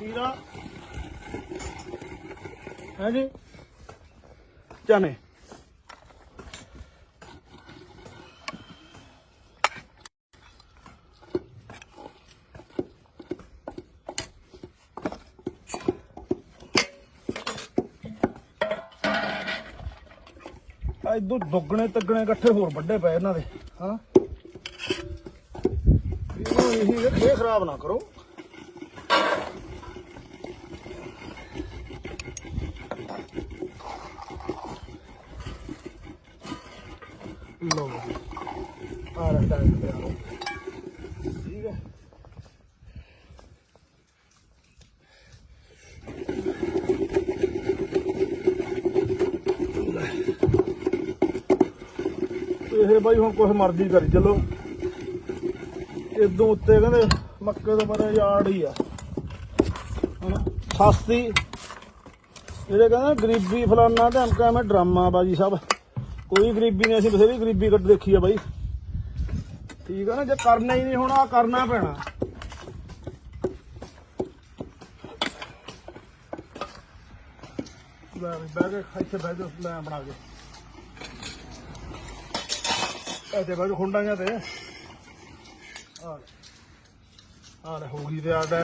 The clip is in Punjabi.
ਖੀਰਾ। ਹੈ ਚਨੇ। ਇਦੋਂ ਦੁੱਗਣੇ ਤੱਗਣੇ ਇਕੱਠੇ ਹੋਰ ਵੱਡੇ ਪਏ ਇਹਨਾਂ ਦੇ, ਹਾਂ। ਇਹਨੂੰ ਇਹ ਖਰਾਬ ਨਾ ਕਰੋ। ਲੋ ਆ ਰਹਾ ਹੈ ਠੀਕ ਹੈ। ਇਹ ਬਾਈ ਹੁਣ ਕੁਛ ਮਰਜ਼ੀ ਕਰੀ, ਚਲੋ। ਇਦੋਂ ਉੱਤੇ ਕਹਿੰਦੇ ਮੱਕੇ ਤੋਂ ਮਰੇ ਯਾੜ ਹੀ ਆ। ਹਨਾ? ਸਸਤੀ। ਇਹਦੇ ਕਹਿੰਦੇ ਗਰੀਬੀ ਫਲਾਨਾ ਧਮਕਾ ਮੈਂ ਡਰਾਮਾ ਬਾਜੀ ਸਭ। ਕੋਈ ਗਰੀਬੀ ਨਹੀਂ, ਅਸੀਂ ਬਥੇਰੀ ਗਰੀਬੀ ਕੱਢ ਦੇਖੀ ਆ ਬਾਈ। ਠੀਕ ਆ ਨਾ, ਜੇ ਕਰਨਾ ਹੀ ਨਹੀਂ ਹੁਣ ਆ ਕਰਨਾ ਪੈਣਾ। ਲੈ ਵੀ ਇੱਥੇ ਬਹਿ ਲੈ ਬਣਾ ਕੇ। ਇੱਥੇ ਬਹਿ ਖੁੰਡਾਂ ਜਾਂ ਤੇ। ਆ ਲੈ ਆ ਹੋ ਗਈ ਤੇ ਆਡਾ